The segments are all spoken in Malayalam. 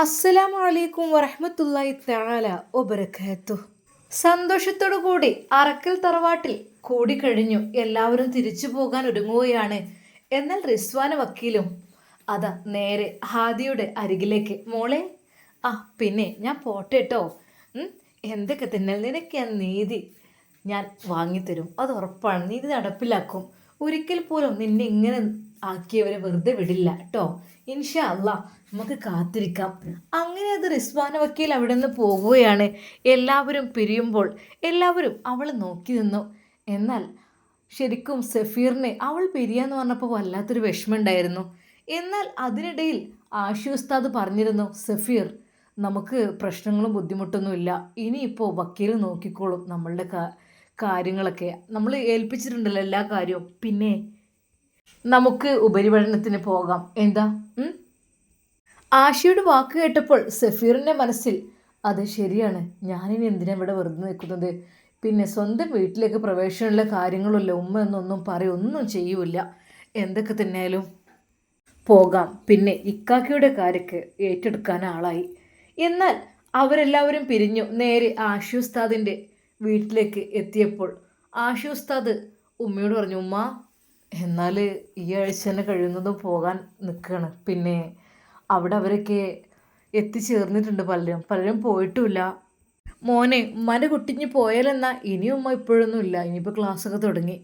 അസ്സലാമു അലൈക്കും വറഹ്മത്തുള്ളാഹി തആല വബറകാത്തു സന്തോഷത്തോടു കൂടി അറക്കൽ തറവാട്ടിൽ കൂടിക്കഴിഞ്ഞു എല്ലാവരും തിരിച്ചു പോകാൻ ഒരുങ്ങുകയാണ്. എന്നാൽ റിസ്വാന വക്കീലും അതാ നേരെ ഹാദിയുടെ അരികിലേക്ക്. മോളെ ആ പിന്നെ ഞാൻ പോട്ടെട്ടോ എന്തൊക്കെ തന്നെ നിനക്ക് ഞാൻ നീതി ഞാൻ വാങ്ങിത്തരും. അത് ഉറപ്പാണ്. നീതി നടപ്പിലാക്കും. ഒരിക്കൽ പോലും നിന്നെ ഇങ്ങനെ ആക്കിയവരെ വെറുതെ വിടില്ല കേട്ടോ ഇൻഷാ അല്ല നമുക്ക് കാത്തിരിക്കാം. അങ്ങനെ അത് റിസ്വാന വക്കീൽ അവിടെ നിന്ന് പോകുകയാണ് എല്ലാവരും പിരിയുമ്പോൾ എല്ലാവരും അവൾ നോക്കി നിന്നു. എന്നാൽ ശരിക്കും സഫീറിനെ അവൾ പിരിയാന്ന് പറഞ്ഞപ്പോൾ വല്ലാത്തൊരു വിഷമമുണ്ടായിരുന്നു. എന്നാൽ അതിനിടയിൽ ആഷി ഉസ്താദ് പറഞ്ഞിരുന്നു സഫീർ നമുക്ക് പ്രശ്നങ്ങളും ബുദ്ധിമുട്ടൊന്നുമില്ല. ഇനിയിപ്പോൾ വക്കീൽ നോക്കിക്കോളും നമ്മളുടെ കാര്യങ്ങളൊക്കെ. നമ്മൾ ഏൽപ്പിച്ചിട്ടുണ്ടല്ലോ എല്ലാ കാര്യവും. പിന്നെ നമുക്ക് ഉപരിപഠനത്തിന് പോകാം. എന്താ? ആശയുടെ വാക്ക് കേട്ടപ്പോൾ സഫീറിന്റെ മനസ്സിൽ അത് ശരിയാണ്. ഞാനിനി എന്തിനാണ് ഇവിടെ വെറുതെ നിൽക്കുന്നത്? പിന്നെ സ്വന്തം വീട്ടിലേക്ക് പ്രവേശനമുള്ള കാര്യങ്ങളുമില്ല ഉമ്മ എന്നൊന്നും പറയൊന്നും ചെയ്യൂല എന്തൊക്കെ തന്നെയാലും പോകാം. പിന്നെ ഇക്കാക്കിയുടെ കാര്യക്ക് ഏറ്റെടുക്കാൻ ആളായി. എന്നാൽ അവരെല്ലാവരും പിരിഞ്ഞു. നേരെ ആഷി ഉസ്താദിന്റെ വീട്ടിലേക്ക് എത്തിയപ്പോൾ ആഷി ഉസ്താദ് ഉമ്മയോട് പറഞ്ഞു ഉമ്മ എന്നാൽ ഈ ആഴ്ച തന്നെ കഴിയുന്നതും പോകാൻ നിൽക്കുകയാണ് പിന്നെ അവിടെ അവരൊക്കെ എത്തിച്ചേർന്നിട്ടുണ്ട് പലരും. പലരും പോയിട്ടുമില്ല. മോനെ ഉമ്മാന്റെ കുട്ടിഞ്ഞ് പോയാലെന്നാ? ഇനി ഉമ്മ ഇപ്പോഴൊന്നും ഇല്ല. ഇനിയിപ്പോൾ ക്ലാസ്സൊക്കെ തുടങ്ങി.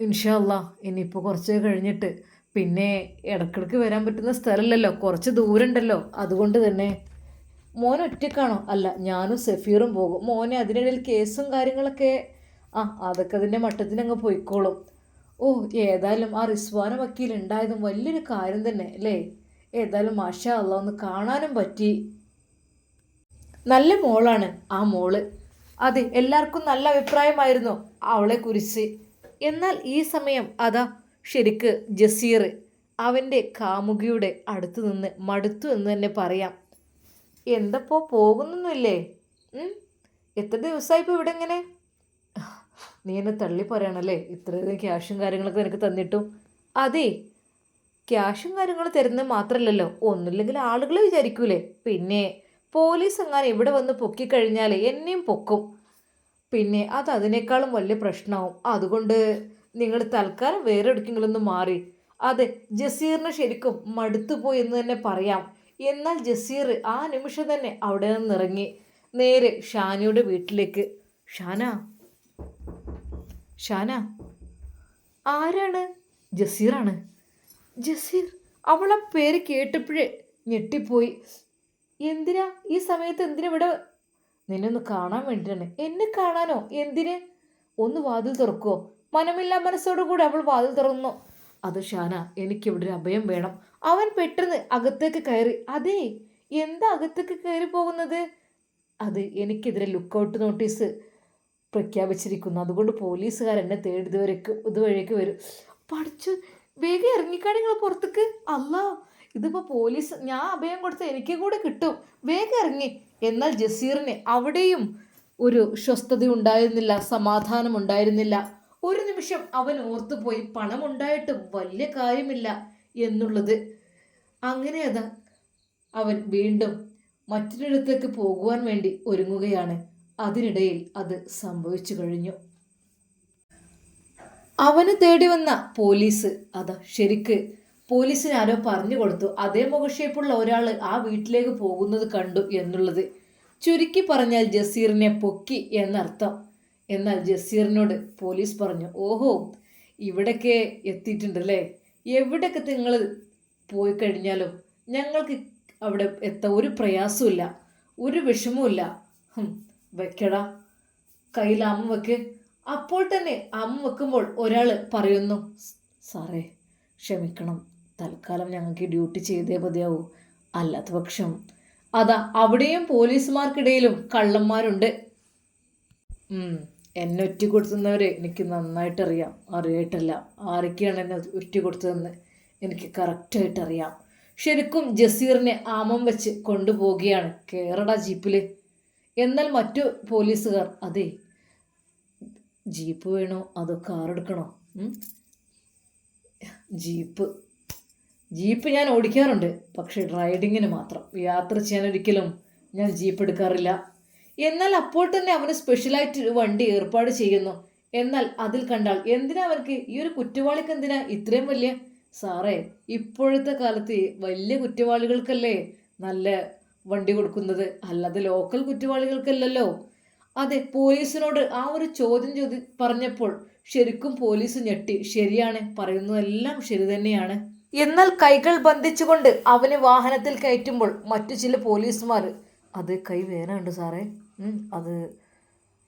ഇൻഷല്ല ഇനിയിപ്പോൾ കുറച്ച് കഴിഞ്ഞിട്ട് പിന്നെ ഇടക്കിടക്ക് വരാൻ പറ്റുന്ന സ്ഥലമല്ലല്ലോ കുറച്ച് ദൂരമുണ്ടല്ലോ അതുകൊണ്ട് തന്നെ മോൻ ഒറ്റക്കാണോ അല്ല ഞാനും സഫീറും പോകും. മോനെ അതിനിടയിൽ കേസും കാര്യങ്ങളൊക്കെ ആ അതൊക്കെ അതിന്റെ മട്ടത്തിനങ്ങ് പോയിക്കോളും. ഓ ഏതായാലും ആ റിസ്വാന വക്കീൽ ഉണ്ടായതും വലിയൊരു കാര്യം തന്നെ അല്ലേ? ഏതായാലും മാഷ അല്ല ഒന്ന് കാണാനും പറ്റി. നല്ല മോളാണ് ആ മോൾ. അതെ എല്ലാവർക്കും നല്ല അഭിപ്രായമായിരുന്നു അവളെ കുറിച്ച്. എന്നാൽ ഈ സമയം അതാ ശരിക്ക് ജസീർ അവന്റെ കാമുകിയുടെ അടുത്ത് നിന്ന് മടുത്തു എന്ന് തന്നെ പറയാം. എന്തപ്പോ പോകുന്നൊന്നുമില്ലേ? എത്ര ദിവസമായി ഇപ്പോൾ ഇവിടെ ഇങ്ങനെ? നീ എന്നെ തള്ളി പറയണല്ലേ? ഇത്രയധികം ക്യാഷും കാര്യങ്ങളൊക്കെ നിനക്ക് തന്നിട്ടും. അതെ ക്യാഷും കാര്യങ്ങളും തരുന്നത് മാത്രമല്ലല്ലോ ഒന്നുമില്ലെങ്കിൽ ആളുകൾ വിചാരിക്കൂലേ? പിന്നെ പോലീസ് എങ്ങാനും ഇവിടെ വന്ന് പൊക്കിക്കഴിഞ്ഞാൽ എന്നെയും പൊക്കും. പിന്നെ അത് അതിനേക്കാളും വലിയ പ്രശ്നമാവും. അതുകൊണ്ട് നിങ്ങൾ തൽക്കാലം വേറെ എടുക്കെങ്കിലൊന്ന് മാറി. അതെ ജസീറിന് ശരിക്കും മടുത്തുപോയി എന്ന് തന്നെ പറയാം. എന്നാൽ ജസീർ ആ നിമിഷം തന്നെ അവിടെ നിന്നിറങ്ങി. നേരെ ഷാനയുടെ വീട്ടിലേക്ക്. ഷാന ഷാന ആരാണ്? ജസീറാണ്. ജസീർ അവളെ പേര് കേട്ടപ്പോഴേ ഞെട്ടിപ്പോയി. എന്തിനാ? ഈ സമയത്ത് എന്തിനാ ഇവിടെ നിന്നെ ഒന്ന് കാണാൻ വേണ്ടിയിട്ടാണ് എന്നെ കാണാനോ? എന്തിന്? ഒന്ന് വാതിൽ തുറക്കുമോ മനമില്ലാ മനസ്സോടു കൂടി അവൾ വാതിൽ തുറന്നു? അത് ഷാന എനിക്കിവിടെ ഒരു അഭയം വേണം. അവൻ പെട്ടെന്ന് അകത്തേക്ക് കയറി അതെ എന്താ അകത്തേക്ക് കയറി പോകുന്നത്? അത് എനിക്കെതിരെ ലുക്കൗട്ട് നോട്ടീസ് പ്രഖ്യാപിച്ചിരിക്കുന്നു. അതുകൊണ്ട് പോലീസുകാർ എന്നെ തേടി ഇതുവരേക്ക് വരും. പഠിച്ചു വേഗം ഇറങ്ങിക്കാടി നിങ്ങൾ പുറത്തേക്ക്. അല്ല ഇതിപ്പോൾ പോലീസ് ഞാൻ അഭയം കൊടുത്ത എനിക്ക് കൂടെ കിട്ടും. വേഗം ഇറങ്ങി. എന്നാൽ ജസീറിന് അവിടെയും ഒരു സ്വസ്ഥത ഉണ്ടായിരുന്നില്ല സമാധാനം ഉണ്ടായിരുന്നില്ല ഒരു നിമിഷം അവൻ ഓർത്തുപോയി പണം ഉണ്ടായിട്ട് വലിയ കാര്യമില്ല എന്നുള്ളത്. അങ്ങനെ അതാ അവൻ വീണ്ടും മറ്റൊരിടത്തേക്ക് പോകുവാൻ വേണ്ടി ഒരുങ്ങുകയാണ്. അതിനിടയിൽ അത് സംഭവിച്ചു കഴിഞ്ഞു. അവന് തേടി വന്ന പോലീസ് അതാ ശരിക്ക് പോലീസിന് ആരോ പറഞ്ഞു കൊടുത്തു. അതേ മുഖഷേപ്പുള്ള ഒരാൾ ആ വീട്ടിലേക്ക് പോകുന്നത് കണ്ടു എന്നുള്ളത് ചുരുക്കി പറഞ്ഞാൽ ജസീറിനെ പൊക്കി എന്നർത്ഥം. എന്നാൽ ജസീറിനോട് പോലീസ് പറഞ്ഞു ഓഹോ ഇവിടൊക്കെ എത്തിയിട്ടുണ്ടല്ലേ? എവിടെയൊക്കെ നിങ്ങൾ പോയി കഴിഞ്ഞാലും ഞങ്ങൾക്ക് അവിടെ എത്താൻ ഒരു പ്രയാസമില്ല ഒരു വിഷമവുമില്ല. വെക്കടാ കയ്യിൽ അമ്മ വെക്ക്. അപ്പോൾ തന്നെ അമ്മ വെക്കുമ്പോൾ ഒരാൾ പറയുന്നു സാറേ ക്ഷമിക്കണം തൽക്കാലം ഞങ്ങൾക്ക് ഡ്യൂട്ടി ചെയ്തേ മതിയാവൂ അല്ലാത്ത പക്ഷം അതാ അവിടെയും പോലീസുമാർക്കിടയിലും കള്ളന്മാരുണ്ട്. എന്നെ ഒറ്റ കൊടുത്തുന്നവരെ എനിക്ക് നന്നായിട്ട് അറിയാം അറിയായിട്ടല്ല. ആരൊക്കെയാണ് എന്നെ ഒറ്റ കൊടുത്തതെന്ന് എനിക്ക് കറക്റ്റായിട്ട് അറിയാം ശരിക്കും ജസീറിനെ ആമം വെച്ച് കൊണ്ടുപോവുകയാണ് കേരള ജീപ്പിൽ എന്നാൽ മറ്റു പോലീസുകാർ അതെ ജീപ്പ് വേണോ? അതോ കാർ എടുക്കണോ? ജീപ്പ്. ജീപ്പ് ഞാൻ ഓടിക്കാറുണ്ട്. പക്ഷേ റൈഡിങ്ങിന് മാത്രം. യാത്ര ചെയ്യാൻ ഒരിക്കലും ഞാൻ ജീപ്പ് എടുക്കാറില്ല. എന്നാൽ അപ്പോൾ തന്നെ അവന് സ്പെഷ്യലായിട്ട് ഒരു വണ്ടി ഏർപ്പാട് ചെയ്യുന്നു. എന്നാൽ അതിൽ കണ്ടാൽ എന്തിനാ അവർക്ക് ഈ ഒരു കുറ്റവാളിക്ക് എന്തിനാ ഇത്രയും വലിയ സാറേ ഇപ്പോഴത്തെ കാലത്ത് വലിയ കുറ്റവാളികൾക്കല്ലേ നല്ല വണ്ടി കൊടുക്കുന്നത്? അല്ലാതെ ലോക്കൽ കുറ്റവാളികൾക്കല്ലല്ലോ. അതെ പോലീസിനോട് ആ ഒരു ചോദ്യം ചോദി പറഞ്ഞപ്പോൾ ശരിക്കും പോലീസ് ഞെട്ടി. ശരിയാണ് പറയുന്നതെല്ലാം ശരി തന്നെയാണ്. എന്നാൽ കൈകൾ ബന്ധിച്ചുകൊണ്ട് അവനെ വാഹനത്തിൽ കയറ്റുമ്പോൾ മറ്റു ചില പോലീസുമാർ അത് കൈ വേനുണ്ട് സാറേ. അത്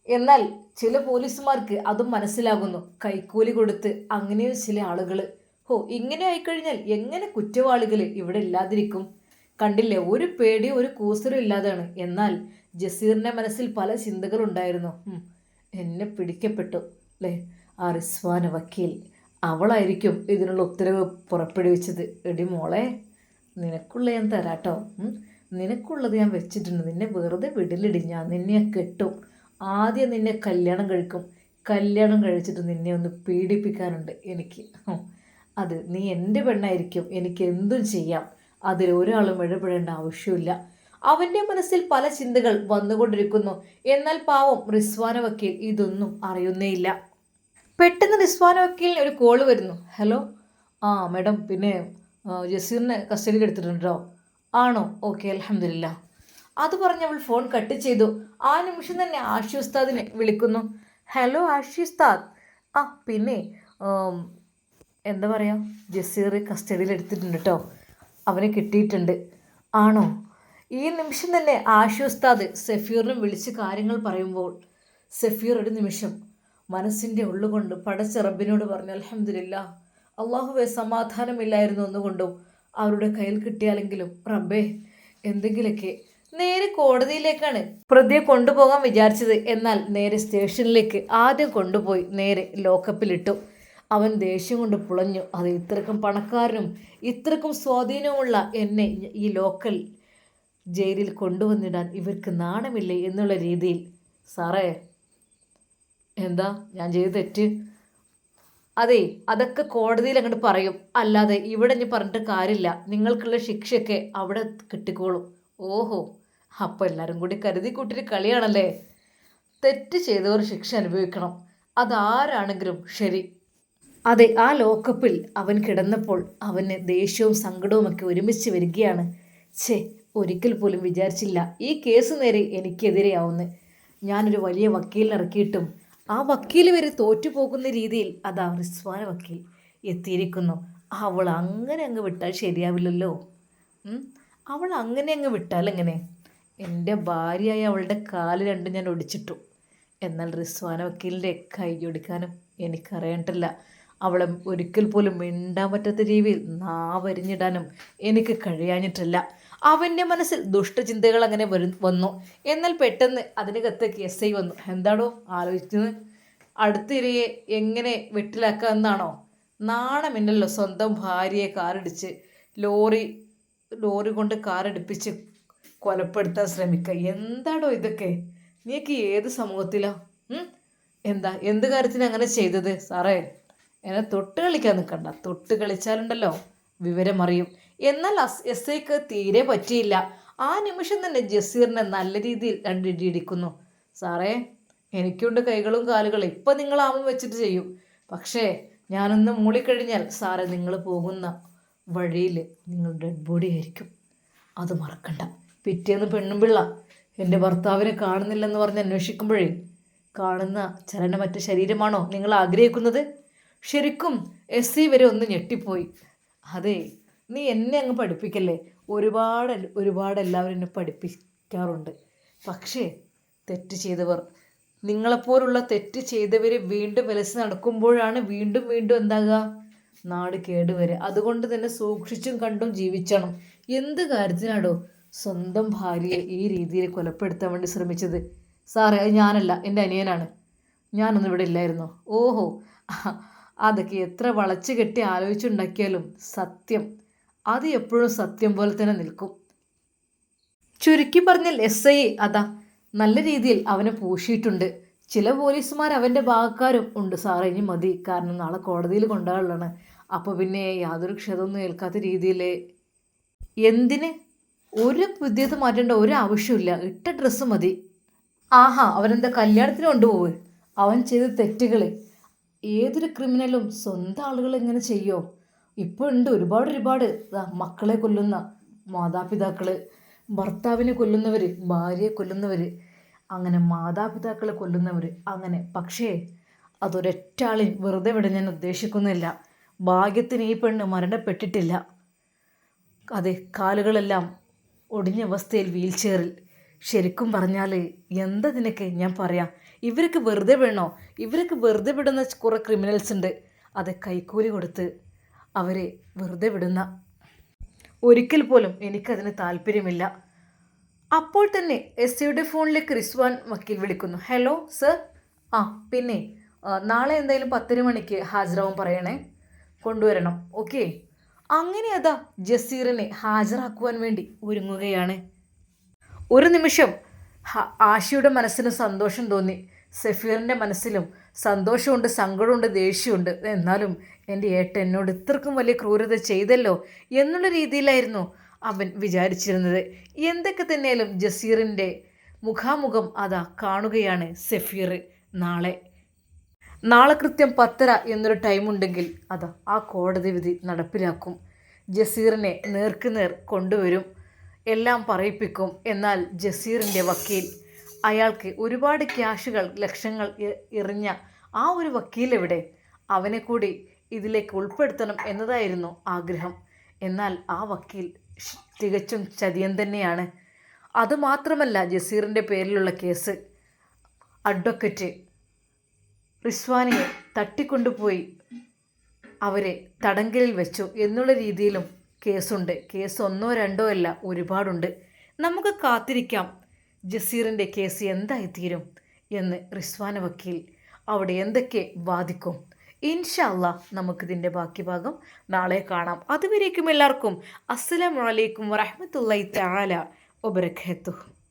എന്നാൽ ചില പോലീസുമാർക്ക് അതും മനസ്സിലാകുന്നു. കൈക്കൂലി കൊടുത്ത് അങ്ങനെയും ചില ആളുകൾ ഹോ ഇങ്ങനെ ആയിക്കഴിഞ്ഞാൽ എങ്ങനെ കുറ്റവാളികൾ ഇവിടെ ഇല്ലാതിരിക്കും? കണ്ടില്ലേ ഒരു പേടിയോ ഒരു കൂസലും ഇല്ലാതാണ്. എന്നാൽ ജസീറിന്റെ മനസ്സിൽ പല ചിന്തകളുണ്ടായിരുന്നു. എന്നെ പിടിക്കപ്പെട്ടു അല്ലേ ആ റിസ്വാന വക്കീൽ അവളായിരിക്കും ഇതിനുള്ള ഉത്തരവ് പുറപ്പെടുവിച്ചത്. എടി മോളെ നിനക്കുള്ള ഞാൻ തരാട്ടോ. നിനക്കുള്ളത് ഞാൻ വെച്ചിട്ടുണ്ട്. നിന്നെ വെറുതെ വിടലിടി ഞാൻ നിന്നെ കെട്ടും. ആദ്യം നിന്നെ കല്യാണം കഴിക്കും. കല്യാണം കഴിച്ചിട്ട് നിന്നെ ഒന്ന് പീഡിപ്പിക്കാനുണ്ട് എനിക്ക്. അത് നീ എന്റെ പെണ്ണായിരിക്കും. എനിക്ക് എന്തും ചെയ്യാം. അതിൽ ഒരാളും ഇടപെടേണ്ട ആവശ്യമില്ല. അവന്റെ മനസ്സിൽ പല ചിന്തകൾ വന്നുകൊണ്ടിരിക്കുന്നു. എന്നാൽ പാവം റിസ്വാന വക്കീൽ ഇതൊന്നും അറിയുന്നേയില്ല. പെട്ടെന്ന് റിസ്വാന വക്കീലിന് ഒരു കോൾ വരുന്നു. ഹലോ? ആ മേഡം പിന്നെ ജസീറിനെ കസ്റ്റഡിയിൽ എടുത്തിട്ടുണ്ടോ? ആണോ? ഓക്കെ അലഹമില്ല അത് പറഞ്ഞ് അവൾ ഫോൺ കട്ട് ചെയ്തു. ആ നിമിഷം തന്നെ ആഷി ഉസ്താദിനെ വിളിക്കുന്നു. ഹലോ ആഷി ഉസ്താദ്. ആ പിന്നെ എന്താ പറയുക ജസീർ കസ്റ്റഡിയിൽ എടുത്തിട്ടുണ്ട് കേട്ടോ അവനെ കിട്ടിയിട്ടുണ്ട്. ആണോ? ഈ നിമിഷം തന്നെ ആഷി ഉസ്താദ് സഫീറിനും വിളിച്ച് കാര്യങ്ങൾ പറയുമ്പോൾ സഫീർ ഒരു നിമിഷം മനസ്സിന്റെ ഉള്ളുകൊണ്ട് പടച്ച റബ്ബിനോട് പറഞ്ഞു അലഹമില്ല അള്ളാഹുവെ സമാധാനമില്ലായിരുന്നു ഒന്നുകൊണ്ടും അവരുടെ കയ്യിൽ കിട്ടിയാലെങ്കിലും റബ്ബേ എന്തെങ്കിലുമൊക്കെ നേരെ കോടതിയിലേക്കാണ് പ്രതിയെ കൊണ്ടുപോകാൻ വിചാരിച്ചത്. എന്നാൽ നേരെ സ്റ്റേഷനിലേക്ക് ആദ്യം കൊണ്ടുപോയി നേരെ ലോക്കപ്പിലിട്ടു. അവൻ ദേഷ്യം കൊണ്ട് പുളഞ്ഞു. അത് ഇത്രക്കും പണക്കാരനും ഇത്രക്കും സ്വാധീനവുമുള്ള എന്നെ ഈ ലോക്കൽ ജയിലിൽ കൊണ്ടുവന്നിടാൻ ഇവർക്ക് നാണമില്ലേ? എന്നുള്ള രീതിയിൽ സാറേ എന്താ? ഞാൻ ചെയ്ത് തെറ്റ്? അതെ അതൊക്കെ കോടതിയിൽ അങ്ങോട്ട് പറയും. അല്ലാതെ ഇവിടെ ഇനി പറഞ്ഞിട്ട് കാര്യമില്ല. നിങ്ങൾക്കുള്ള ശിക്ഷയൊക്കെ അവിടെ കിട്ടിക്കോളും. ഓഹോ അപ്പോൾ എല്ലാവരും കൂടി കരുതി കൂട്ടിട്ട് കളിയാണല്ലേ? തെറ്റ് ചെയ്തവർ ശിക്ഷ അനുഭവിക്കണം. അതാരാണെങ്കിലും ശരി. അതെ ആ ലോക്കപ്പിൽ അവൻ കിടന്നപ്പോൾ അവന് ദേഷ്യവും സങ്കടവും ഒക്കെ ഒരുമിച്ച് വരികയാണ്. ഛേ ഒരിക്കൽ പോലും വിചാരിച്ചില്ല. ഈ കേസ് നേരെ എനിക്കെതിരെയാവുന്നു. ഞാനൊരു വലിയ വക്കീലിനെ ഇറക്കിയിട്ടും ആ വക്കീൽ വരെ തോറ്റുപോകുന്ന രീതിയിൽ അതാ റിസ്വാന വക്കീൽ എത്തിയിരിക്കുന്നു. അവൾ അങ്ങനെ അങ്ങ് വിട്ടാൽ ശരിയാവില്ലല്ലോ. അവൾ അങ്ങനെ അങ്ങ് വിട്ടാൽ എങ്ങനെ? എന്റെ ഭാര്യയായ അവളുടെ കാൽ രണ്ടും ഞാൻ ഒടിച്ചിട്ടു. എന്നാൽ റിസ്വാന വക്കീലിന്റെ കൈ ഒടിക്കാനും എനിക്കറിയണ്ടില്ല അവളെ ഒരിക്കൽ പോലും മിണ്ടാൻ പറ്റാത്ത രീതിയിൽ നാവരിഞ്ഞിടാനും എനിക്ക് കഴിയാഞ്ഞിട്ടില്ല. അവന്റെ മനസ്സിൽ ദുഷ്ടചിന്തകൾ അങ്ങനെ വരു വന്നു. എന്നാൽ പെട്ടെന്ന് അതിനകത്തേക്ക് എസ് ഐ വന്നു. എന്താണോ ആലോചിക്കുന്നത് അടുത്തിരയെ എങ്ങനെ വെട്ടിലാക്കാമെന്നാണോ? നാണമില്ലല്ലോ സ്വന്തം ഭാര്യയെ കാറിടിച്ച് ലോറി ലോറി കൊണ്ട് കാറടിപ്പിച്ച് കൊലപ്പെടുത്താൻ ശ്രമിക്കുക എന്താടോ ഇതൊക്കെ? നീക്ക് ഏത് സമൂഹത്തിലോ? എന്താ? എന്ത് കാര്യത്തിന് അങ്ങനെ ചെയ്തത്? സാറേ എന്നെ തൊട്ട് കളിക്കാൻ നിൽക്കണ്ട തൊട്ട് കളിച്ചാലുണ്ടല്ലോ വിവരം അറിയും എന്നാൽ എസ്ഐക്ക് തീരെ പറ്റിയില്ല. ആ നിമിഷം തന്നെ ജസീറിനെ നല്ല രീതിയിൽ രണ്ടിടി ഇടിക്കുന്നു സാറേ എനിക്കുണ്ട് കൈകളും കാലുകളും. ഇപ്പം നിങ്ങൾ ആവും വെച്ചിട്ട് ചെയ്യും. പക്ഷേ ഞാനൊന്ന് മൂളിക്കഴിഞ്ഞാൽ സാറേ നിങ്ങൾ പോകുന്ന വഴിയിൽ നിങ്ങൾ ഡെഡ് ബോഡി ആയിരിക്കും. അത് മറക്കണ്ട. പിറ്റേന്ന് പെണ്ണും പിള്ള എന്റെ ഭർത്താവിനെ കാണുന്നില്ലെന്ന് പറഞ്ഞ് അന്വേഷിക്കുമ്പോഴേ കാണുന്ന ചലനമറ്റ ശരീരമാണോ നിങ്ങൾ ആഗ്രഹിക്കുന്നത്? ശരിക്കും എസ് സി വരെ ഒന്ന് ഞെട്ടിപ്പോയി. അതെ നീ എന്നെ അങ്ങ് പഠിപ്പിക്കല്ലേ? ഒരുപാട് ഒരുപാട് എല്ലാവരും എന്നെ പഠിപ്പിക്കാറുണ്ട്. പക്ഷേ തെറ്റ് ചെയ്തവർ നിങ്ങളെപ്പോലുള്ള തെറ്റ് ചെയ്തവരെ വീണ്ടും വിലസ് നടക്കുമ്പോഴാണ് വീണ്ടും വീണ്ടും എന്താകുക? നാട് കേടുവരെ അതുകൊണ്ട് തന്നെ സൂക്ഷിച്ചും കണ്ടും ജീവിച്ചണം. എന്ത് കാര്യത്തിനാടോ സ്വന്തം ഭാര്യയെ ഈ രീതിയിൽ കൊലപ്പെടുത്താൻ വേണ്ടി ശ്രമിച്ചത്? സാറേ അത് ഞാനല്ല എന്റെ അനിയനാണ്. ഞാനൊന്നും ഇവിടെ ഇല്ലായിരുന്നു. ഓഹോ അതൊക്കെ എത്ര വളച്ചു കെട്ടി ആലോചിച്ചുണ്ടാക്കിയാലും സത്യം. അത് എപ്പോഴും സത്യം പോലെ തന്നെ നിൽക്കും. ചുരുക്കി പറഞ്ഞാൽ എസ് ഐ അതാ നല്ല രീതിയിൽ അവനെ പൂശിയിട്ടുണ്ട്. ചില പോലീസുമാർ അവന്റെ ഭാഗക്കാരും ഉണ്ട് സാറേ ഇനി മതി. കാരണം നാളെ കോടതിയിൽ കൊണ്ടുപോകാനുള്ളതാണ് അപ്പോൾ പിന്നെ യാതൊരു ക്ഷതമൊന്നും ഏൽക്കാത്ത രീതിയിൽ എന്തിന്? ഒരു പുതിയത് മാറ്റേണ്ട ഒരു ആവശ്യമില്ല. ഇട്ട ഡ്രസ്സ് മതി. ആഹാ അവനെന്താ കല്യാണത്തിന് കൊണ്ടുപോവ്. അവൻ ചെയ്ത തെറ്റുകൾ ഏതൊരു ക്രിമിനലും സ്വന്തം ആളുകൾ എങ്ങനെ ചെയ്യോ? ഇപ്പോൾ ഉണ്ട് ഒരുപാട്. ഒരുപാട് മക്കളെ കൊല്ലുന്ന മാതാപിതാക്കൾ ഭർത്താവിനെ കൊല്ലുന്നവർ ഭാര്യയെ കൊല്ലുന്നവർ അങ്ങനെ മാതാപിതാക്കളെ കൊല്ലുന്നവർ അങ്ങനെ. പക്ഷേ അതൊരൊറ്റാളിൽ വെറുതെ വിടാൻ ഞാൻ ഉദ്ദേശിക്കുന്നില്ല. ഭാഗ്യത്തിന് ഈ പെണ്ണ് മരണപ്പെട്ടിട്ടില്ല. അതെ കാലുകളെല്ലാം ഒടിഞ്ഞ അവസ്ഥയിൽ വീൽ ചെയറിൽ ശരിക്കും പറഞ്ഞാൽ എന്താ നിനക്ക് ഞാൻ പറയാം? ഇവർക്ക് വെറുതെ വേണോ? ഇവർക്ക് വെറുതെ വിടുന്ന കുറേ ക്രിമിനൽസ് ഉണ്ട്. അത് കൈക്കൂലി കൊടുത്ത് അവരെ വെറുതെ വിടുന്ന. ഒരിക്കൽ പോലും എനിക്കതിന് താല്പര്യമില്ല. അപ്പോൾ തന്നെ എസ് സിയുടെ ഫോണിലേക്ക് റിസ്വാൻ വക്കീൽ വിളിക്കുന്നു. Hello sir. ആ പിന്നെ നാളെ എന്തായാലും പത്തര മണിക്ക് ഹാജരാവും പറയണേ. കൊണ്ടുവരണം. ഓക്കെ. അങ്ങനെ അതാ ജസീറിനെ ഹാജരാക്കുവാൻ വേണ്ടി ഒരുങ്ങുകയാണ്. ഒരു നിമിഷം ആശയുടെ മനസ്സിന് സന്തോഷം തോന്നി. സഫീറിന്റെ മനസ്സിലും സന്തോഷമുണ്ട് സങ്കടമുണ്ട് ദേഷ്യമുണ്ട്. എന്നാലും എന്റെ ഏട്ടൻ എന്നോട് ഇത്രക്കും വലിയ ക്രൂരത ചെയ്തല്ലോ എന്നുള്ള രീതിയിലായിരുന്നു അവൻ വിചാരിച്ചിരുന്നത്. എന്തൊക്കെ തന്നെയാലും ജസീറിന്റെ മുഖാമുഖം അതാ കാണുകയാണ് സഫീർ നാളെ. നാളെ കൃത്യം പത്തര എന്നൊരു ടൈമുണ്ടെങ്കിൽ അതാ ആ കോടതി വിധി നടപ്പിലാക്കും. ജസീറിനെ നേർക്കുനേർ കൊണ്ടുവരും എല്ലാം പറയിപ്പിക്കും. എന്നാൽ ജസീറിന്റെ വക്കീൽ അയാൾക്ക് ഒരുപാട് ക്യാഷുകൾ ലക്ഷങ്ങൾ എറിഞ്ഞ ആ ഒരു വക്കീൽ എവിടെ അവനെ കൂടി ഇതിലേക്ക് ഉൾപ്പെടുത്തണം എന്നതായിരുന്നു ആഗ്രഹം. എന്നാൽ ആ വക്കീൽ തികച്ചും ചതിയൻ തന്നെയാണ്. അതുമാത്രമല്ല ജസീറിന്റെ പേരിലുള്ള കേസ്. അഡ്വക്കറ്റ് റിസ്വാനിയെ തട്ടിക്കൊണ്ടുപോയി അവരെ തടങ്കലിൽ വെച്ചു എന്നുള്ള രീതിയിലും കേസുണ്ട്. കേസ് ഒന്നോ രണ്ടോ അല്ല ഒരുപാടുണ്ട്. നമുക്ക് കാത്തിരിക്കാം. ജസീറിന്റെ കേസ് എന്തായിത്തീരും? എന്ന് റിസ്വാന വക്കീൽ അവിടെ എന്തൊക്കെ വാദിക്കും? ഇൻഷല്ല നമുക്കിതിന്റെ ബാക്കി ഭാഗം നാളെ കാണാം. അതുവരേക്കും എല്ലാവർക്കും അസ്സലാമലൈക്കും വറഹമത്തല്ലാ തആല വബറകാതുഹു.